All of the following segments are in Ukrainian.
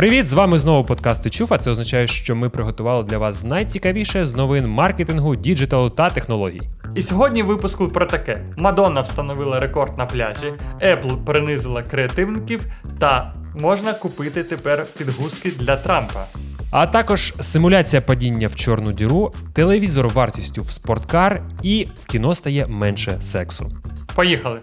Привіт! З вами знову подкаст «Ти чув», а Це означає, що ми приготували для вас найцікавіше з новин маркетингу, діджиталу та технологій. І сьогодні в випуску про таке: Мадонна встановила рекорд на пляжі, Apple принизила креативників, та можна купити тепер підгузки для Трампа. А також симуляція падіння в чорну діру, телевізор вартістю в спорткар і в кіно стає менше сексу. Поїхали!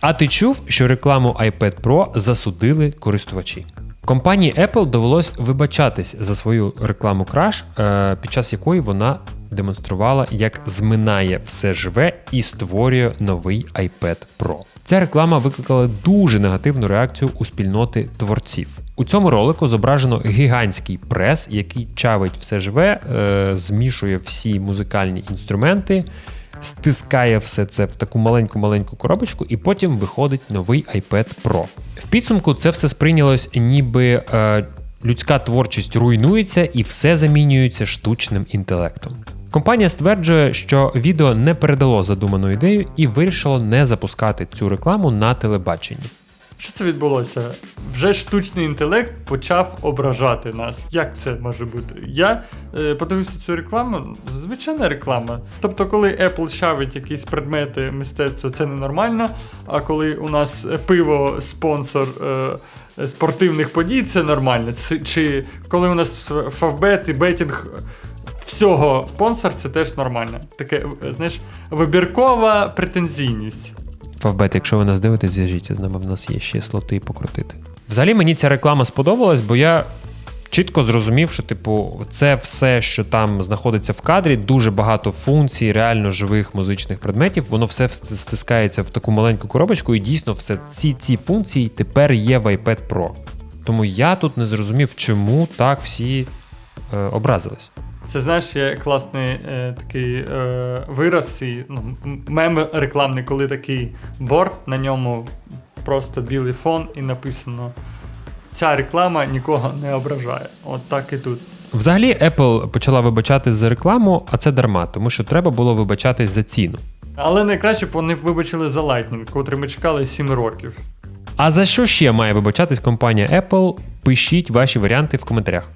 А ти чув, що рекламу iPad Pro засудили користувачі? Компанії Apple довелось вибачатись за свою рекламу Crash, е, під час якої вона демонструвала, як зминає все живе і створює новий iPad Pro. Ця реклама викликала дуже негативну реакцію у спільноти творців. У цьому ролику зображено гігантський прес, який чавить все живе, е, змішує всі музикальні інструменти, стискає все це в таку маленьку-маленьку коробочку, і потім виходить новий iPad Pro. В підсумку це все сприйнялось, ніби е, людська творчість руйнується і все замінюється штучним інтелектом. Компанія стверджує, що відео не передало задуману ідею і вирішило не запускати цю рекламу на телебаченні. Що це відбулося? Вже штучний інтелект почав ображати нас. Як це може бути? Я е, подивився цю рекламу, звичайна реклама. Тобто, коли Apple шавить якісь предмети мистецтва, це ненормально. А коли у нас пиво спонсор е, спортивних подій, це нормально. Чи коли у нас фавбет і бетінг всього спонсор, це теж нормально. Таке, е, знаєш, вибіркова претензійність. Фавбет, якщо ви нас дивитесь, зв'яжіться з нами, в нас є ще слоти покрутити. Взагалі мені ця реклама сподобалась, бо я чітко зрозумів, що, типу, це все, що там знаходиться в кадрі, дуже багато функцій, реально живих музичних предметів, воно все стискається в таку маленьку коробочку, і дійсно все ці ці функції тепер є в iPad Pro. Тому я тут не зрозумів, чому так всі е, образились. Це знаєш, є класний е, такий е, вираз, і, ну, мем рекламний, коли такий борт, на ньому просто білий фон і написано: ця реклама нікого не ображає. От так і тут. Взагалі, Apple почала вибачатись за рекламу, а це дарма, тому що треба було вибачатись за ціну. Але найкраще б вони вибачили за Lightning, котрий ми чекали 7 років. А за що ще має вибачатись компанія Apple? Пишіть ваші варіанти в коментарях.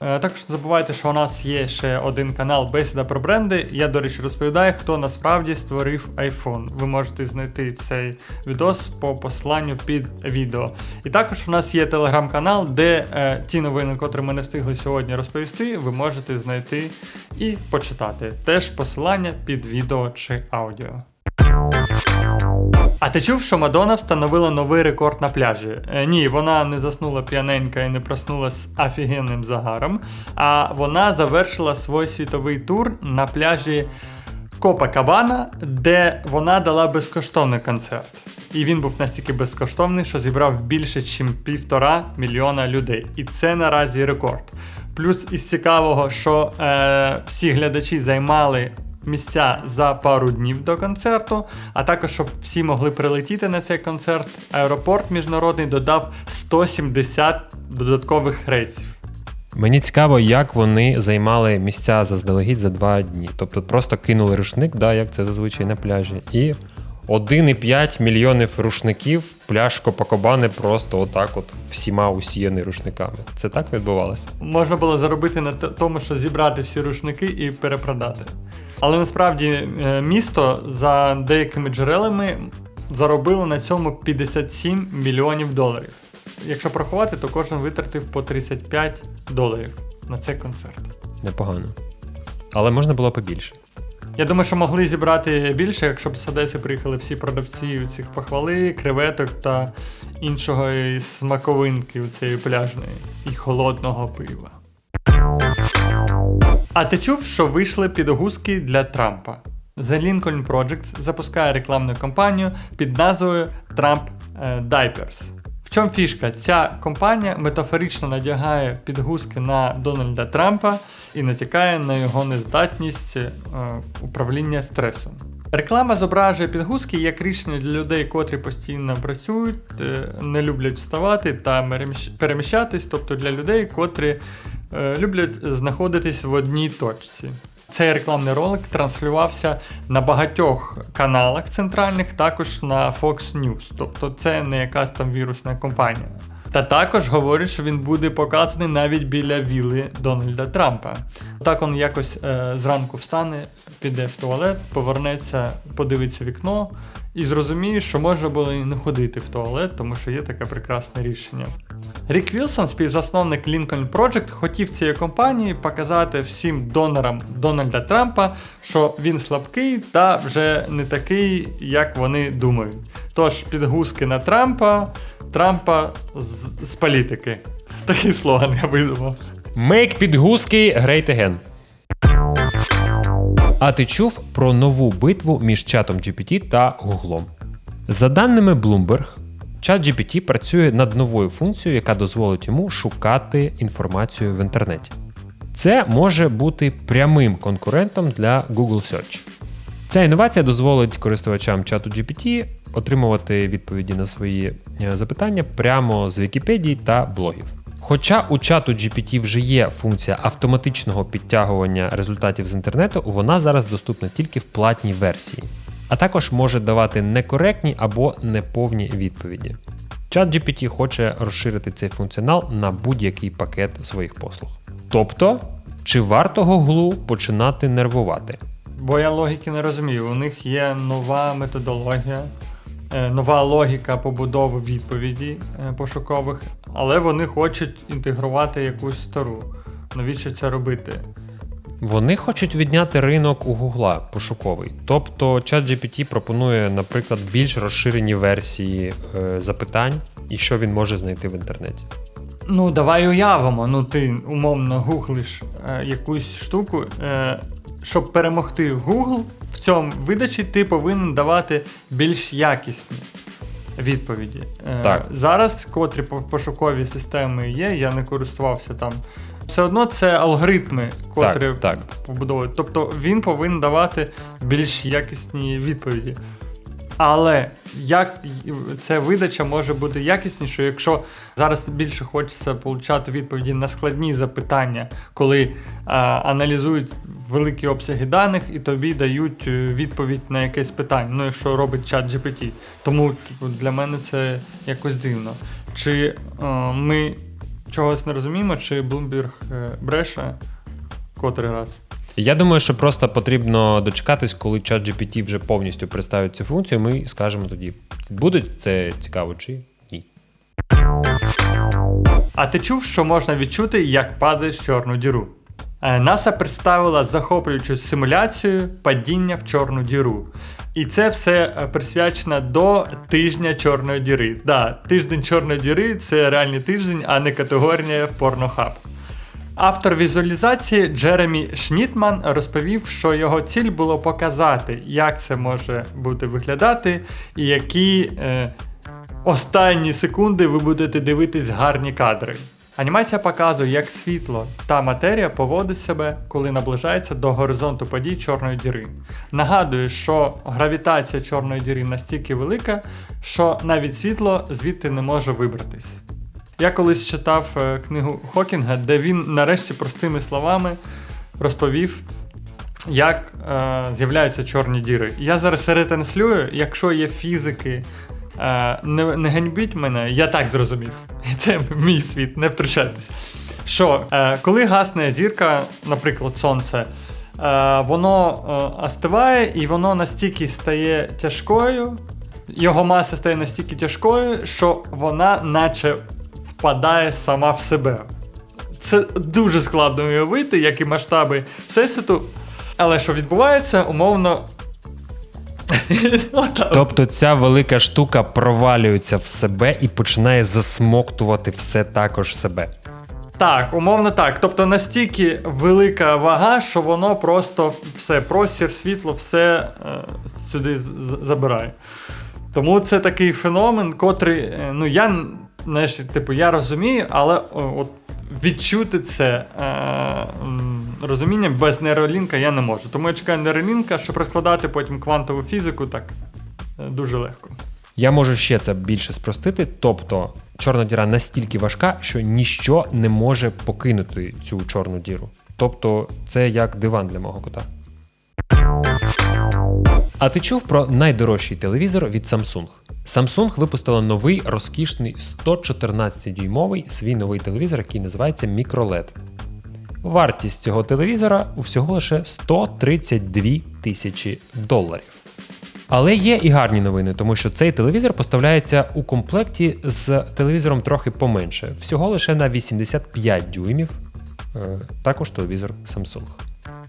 Е, також не забувайте, що у нас є ще один канал Бесіда про бренди. Я, до речі, розповідаю, хто насправді створив iPhone. Ви можете знайти цей відос по посиланню під відео. І також у нас є телеграм-канал, де е, ті новини, котрі ми не встигли сьогодні розповісти, ви можете знайти і почитати. Теж посилання під відео чи аудіо. А ти чув, що Мадонна встановила новий рекорд на пляжі? Е, ні, вона не заснула п'яненька і не проснула з офігенним загаром, а вона завершила свій світовий тур на пляжі Копа Кабана, де вона дала безкоштовний концерт. І він був настільки безкоштовний, що зібрав більше, ніж півтора мільйона людей. І це наразі рекорд. Плюс із цікавого, що е, всі глядачі займали місця за пару днів до концерту, а також щоб всі могли прилетіти на цей концерт. Аеропорт міжнародний додав 170 додаткових рейсів. Мені цікаво, як вони займали місця заздалегідь за два дні. Тобто просто кинули рушник, да, як це зазвичай на пляжі, і 1,5 мільйонів рушників, пляж Копакобани просто отак от всіма усіяний рушниками. Це так відбувалося? Можна було заробити на тому, що зібрати всі рушники і перепродати. Але насправді е, місто за деякими джерелами заробило на цьому 57 мільйонів доларів. Якщо порахувати, то кожен витратив по 35 доларів на цей концерт. Непогано. Але можна було побільше. Я думаю, що могли зібрати більше, якщо б з Одеси приїхали всі продавці цих похвали, креветок та іншого смаковинки у цієї пляжної і холодного пива. А ти чув, що вийшли підгузки для Трампа? The Lincoln Project запускає рекламну кампанію під назвою Trump е, Diapers. В чому фішка? Ця компанія метафорично надягає підгузки на Дональда Трампа і натякає на його нездатність е, управління стресом. Реклама зображує підгузки як рішення для людей, котрі постійно працюють, е, не люблять вставати та переміщатись, тобто для людей, котрі е, люблять знаходитись в одній точці. Цей рекламний ролик транслювався на багатьох каналах центральних, також на Fox News. Тобто це не якась там вірусна компанія. Та також говорить, що він буде показаний навіть біля віли Дональда Трампа. Так він якось е, зранку встане, піде в туалет, повернеться, подивиться вікно і зрозуміє, що можна було і не ходити в туалет, тому що є таке прекрасне рішення. Рік Вілсон, співзасновник Lincoln Project, хотів цієї компанії показати всім донорам Дональда Трампа, що він слабкий та вже не такий, як вони думають. Тож підгузки на Трампа, Трампа з, з політики. Такий слоган я видумав. Make підгузки great again. А ти чув про нову битву між чатом GPT та Гуглом? За даними Bloomberg, чат GPT працює над новою функцією, яка дозволить йому шукати інформацію в інтернеті. Це може бути прямим конкурентом для Google Search. Ця інновація дозволить користувачам чату GPT отримувати відповіді на свої е, запитання прямо з Вікіпедії та блогів. Хоча у чату GPT вже є функція автоматичного підтягування результатів з інтернету, вона зараз доступна тільки в платній версії, а також може давати некоректні або неповні відповіді. Чат GPT хоче розширити цей функціонал на будь-який пакет своїх послуг. Тобто, чи варто Гуглу починати нервувати? Бо я логіки не розумію. У них є нова методологія, е, нова логіка побудови відповіді е, пошукових, але вони хочуть інтегрувати якусь стару. Навіщо це робити? Вони хочуть відняти ринок у Гугла пошуковий. Тобто ChatGPT пропонує, наприклад, більш розширені версії е, запитань і що він може знайти в інтернеті. Ну, давай уявимо. Ну, ти умовно гуглиш е, якусь штуку. Е, щоб перемогти Google, в цьому видачі ти повинен давати більш якісні відповіді. Е, Так. Зараз, котрі пошукові системи є, я не користувався там. Все одно це алгоритми, котрі Так, так. побудовують. Тобто він повинен давати більш якісні відповіді. Але як ця видача може бути якіснішою, якщо зараз більше хочеться отримати відповіді на складні запитання, коли а, аналізують великі обсяги даних і тобі дають е, відповідь на якесь питання, ну що робить чат GPT. Тому типу, для мене це якось дивно. Чи е, ми чогось не розуміємо, чи Bloomberg е, бреше котрий раз? Я думаю, що просто потрібно дочекатись, коли ChatGPT вже повністю представить цю функцію. Ми скажемо тоді, буде це цікаво чи ні. А ти чув, що можна відчути, як падаєш чорну діру? Е, НАСА представила захоплюючу симуляцію падіння в чорну діру. І це все е, присвячено до тижня чорної діри. Да, тиждень чорної діри це реальний тиждень, а не категорія в порнохаб. Автор візуалізації Джеремі Шнітман розповів, що його ціль було показати, як це може бути виглядати, і які е, останні секунди ви будете дивитись гарні кадри. Анімація показує, як світло та матерія поводить себе, коли наближається до горизонту подій чорної діри. Нагадую, що гравітація чорної діри настільки велика, що навіть світло звідти не може вибратись. Я колись читав е, книгу Хокінга, де він нарешті простими словами розповів, як е, з'являються чорні діри. Я зараз ретранслюю, якщо є фізики, не, не ганьбіть мене, я так зрозумів. Це мій світ, не втручайтесь. Що, е, коли гасне зірка, наприклад, сонце, е, воно е, остиває і воно настільки стає тяжкою, його маса стає настільки тяжкою, що вона наче впадає сама в себе. Це дуже складно уявити, як і масштаби всесвіту. Але що відбувається, умовно. Тобто ця велика штука провалюється в себе і починає засмоктувати все також в себе. Так, умовно так. Тобто настільки велика вага, що воно просто все, простір, світло, все е, сюди забирає. Тому це такий феномен, котрий, е, ну я знаєш, типу, я розумію, але о, от відчути це е, розуміння без нейролінка я не можу. Тому я чекаю нейролінка, щоб розкладати потім квантову фізику, так е, дуже легко. Я можу ще це більше спростити. Тобто, чорна діра настільки важка, що ніщо не може покинути цю чорну діру. Тобто, це як диван для мого кота. А ти чув про найдорожчий телевізор від Samsung? Samsung випустила новий розкішний 114-дюймовий свій новий телевізор, який називається MicroLED. Вартість цього телевізора всього лише 132 тисячі доларів. Але є і гарні новини, тому що цей телевізор поставляється у комплекті з телевізором трохи поменше, всього лише на 85 дюймів. Е, Також телевізор Samsung.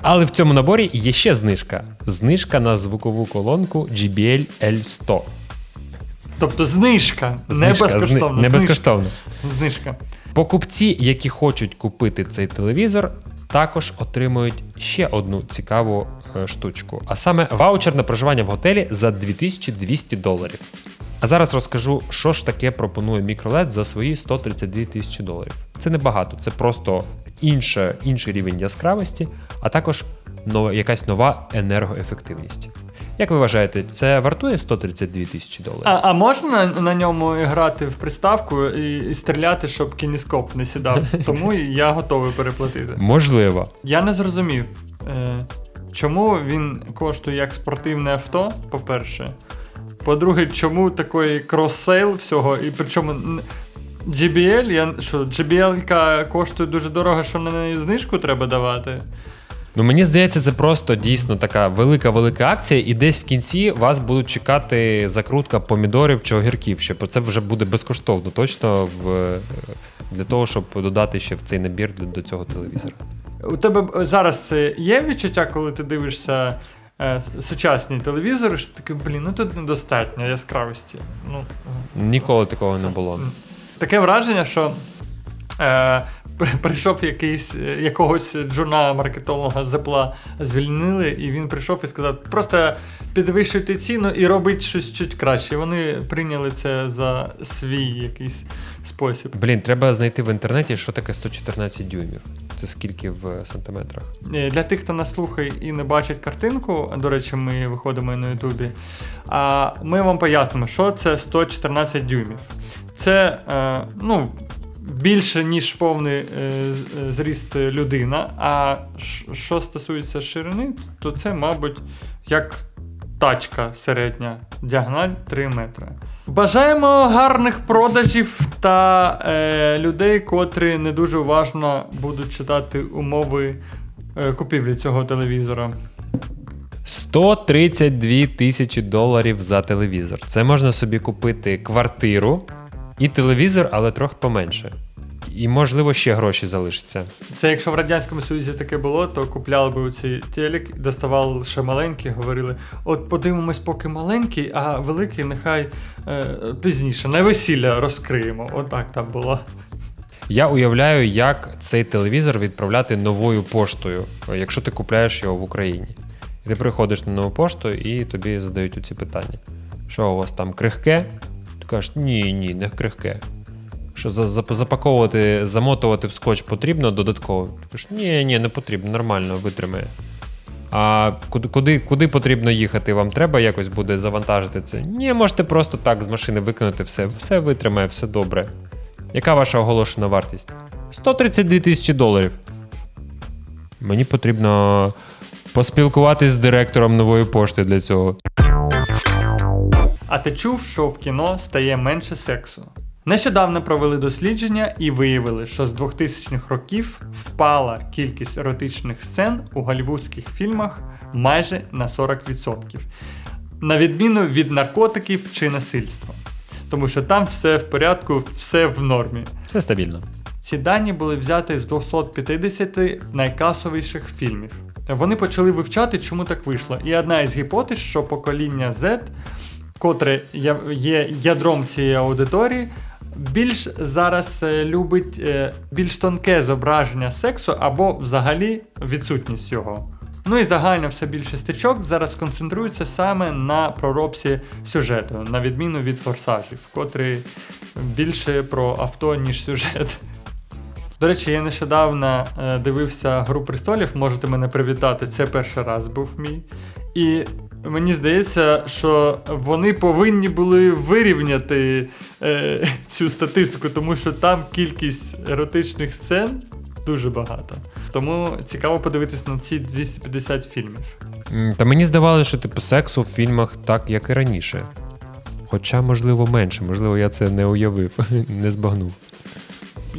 Але в цьому наборі є ще знижка. Знижка на звукову колонку JBL L100. Тобто знижка, не Знижка, безкоштовна. зни- Не безкоштовно. Знижка. Покупці, які хочуть купити цей телевізор, також отримують ще одну цікаву е, штучку, а саме ваучер на проживання в готелі за 2200 доларів. А зараз розкажу, що ж таке пропонує мікролед за свої 132 тисячі доларів. Це небагато, це просто інше, інший рівень яскравості, а також нова, якась нова енергоефективність. Як ви вважаєте, це вартує 132 тисячі доларів? А, а можна на ньому грати в приставку і, і стріляти, щоб кінескоп не сідав? Тому я готовий переплатити. Можливо. Я не зрозумів, е, чому він коштує як спортивне авто, по-перше. По-друге, чому такий крос-сейл всього, і причому. JBL, я, що, JBL коштує дуже дорого, що на неї знижку треба давати. Ну мені здається, це просто дійсно така велика-велика акція, і десь в кінці вас будуть чекати закрутка помідорів чи огірків. Ще це вже буде безкоштовно, точно в для того, щоб додати ще в цей набір для- до цього телевізора. У тебе зараз е, є відчуття, коли ти дивишся е, сучасні телевізори, що ти такий, блін, ну тут недостатньо яскравості. Ну, Ніколи такого не було. Таке враження, що е, прийшов якийсь, е, якогось джуна маркетолога з Apple звільнили, і він прийшов і сказав: просто підвищуйте ціну і робіть щось чуть краще. І Вони прийняли це за свій якийсь спосіб. Блін, треба знайти в інтернеті, що таке 114 дюймів. Це скільки в сантиметрах. Е, Для тих, хто нас слухає і не бачить картинку, до речі, ми виходимо на Ютубі. А ми вам пояснимо, що це 114 дюймів. Це ну, більше, ніж повний е, е, зріст людина. А що стосується ширини, то це, мабуть, як тачка середня, діагональ 3 метри. Бажаємо гарних продажів та е, людей, котрі не дуже уважно будуть читати умови е, купівлі цього телевізора. 132 тисячі доларів за телевізор. Це можна собі купити квартиру і телевізор, але трохи поменше. І, можливо, ще гроші залишаться. Це якщо в Радянському Союзі таке було, то купляли би оцей телек, доставали лише маленький, говорили: от подивимось, поки маленький, а великий нехай е, пізніше, на весілля розкриємо. Отак там було. Я уявляю, як цей телевізор відправляти новою поштою, якщо ти купляєш його в Україні. І ти приходиш на нову пошту і тобі задають оці питання. Що у вас там крихке? Кажеш, ні, ні, не крихке. Що за- за- запаковувати, замотувати в скотч потрібно додатково? Ти кажеш, ні, ні, не потрібно, нормально, витримає. А куди, куди потрібно їхати? Вам треба якось буде завантажити це? Ні, можете просто так з машини викинути все, все витримає, все добре. Яка ваша оголошена вартість? 132 тисячі доларів. Мені потрібно поспілкуватись з директором нової пошти для цього. А ти чув, що в кіно стає менше сексу? Нещодавно провели дослідження і виявили, що з 2000-х років впала кількість еротичних сцен у голлівудських фільмах майже на 40%. На відміну від наркотиків чи насильства. Тому що там все в порядку, все в нормі. Все стабільно. Ці дані були взяти з 250 найкасовіших фільмів. Вони почали вивчати, чому так вийшло. І одна із гіпотез, що покоління Z, котре є ядром цієї аудиторії, більш зараз е, любить е, більш тонке зображення сексу або взагалі відсутність його. Ну і загально все більше стичок зараз концентрується саме на проробці сюжету, на відміну від форсажів, котрі більше про авто, ніж сюжет. До речі, я нещодавно е, дивився Гру престолів, можете мене привітати. Це перший раз був мій. І мені здається, що вони повинні були вирівняти е, цю статистику, тому що там кількість еротичних сцен Дуже багато. Тому цікаво подивитись на ці 250 фільмів. Та мені здавалося, що типу сексу в фільмах так, як і раніше. Хоча, можливо, менше, можливо, я це не уявив, не збагнув.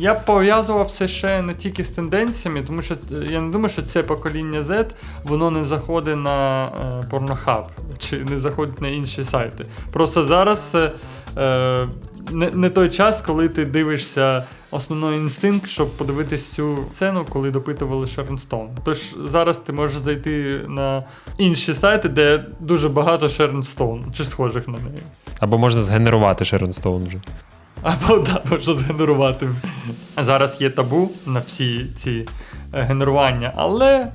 Я б пов'язував це ще не тільки з тенденціями, тому що е, я не думаю, що це покоління Z, воно не заходить на е, порнохаб чи не заходить на інші сайти. Просто зараз е, е, не, не той час, коли ти дивишся основний інстинкт, щоб подивитись цю сцену, коли допитували Шерон Стоун. Тож зараз ти можеш зайти на інші сайти, де дуже багато Шерон Стоун, чи схожих на неї. Або можна згенерувати Шерон Стоун вже. Або да, можна згенерувати. Зараз є табу на всі ці е, генерування, але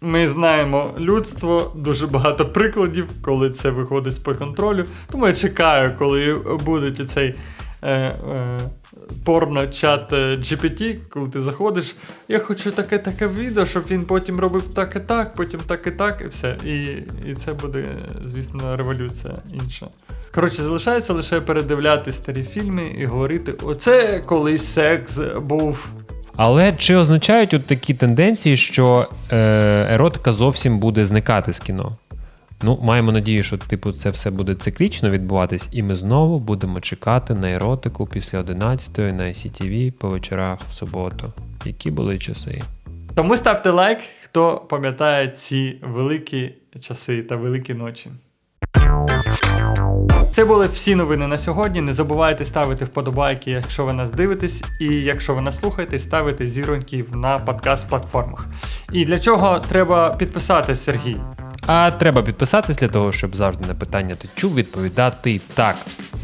ми знаємо людство, дуже багато прикладів, коли це виходить з-під контролю. Тому я чекаю, коли буде цей. е, е, порно-чат е, GPT, коли ти заходиш. Я хочу таке таке відео, щоб він потім робив так і так, потім так і так, і все. І, і це буде, звісно, революція інша. Коротше, залишається лише передивляти старі фільми і говорити: оце колись секс був. Але чи означають от такі тенденції, що е, еротика зовсім буде зникати з кіно? Ну, маємо надію, що типу це все буде циклічно відбуватись, і ми знову будемо чекати на еротику після 11-ї на ICTV по вечорах в суботу. Які були часи? Тому ставте лайк, хто пам'ятає ці великі часи та великі ночі. Це були всі новини на сьогодні. Не забувайте ставити вподобайки, якщо ви нас дивитесь, і якщо ви нас слухаєте, ставити зіроньків на подкаст-платформах. І для чого треба підписатись, Сергій? А треба підписатись для того, щоб завжди на питання ти чув відповідати так.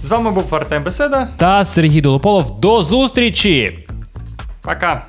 З вами був Артем Беседа. Та Сергій Долополов. До зустрічі! Пока!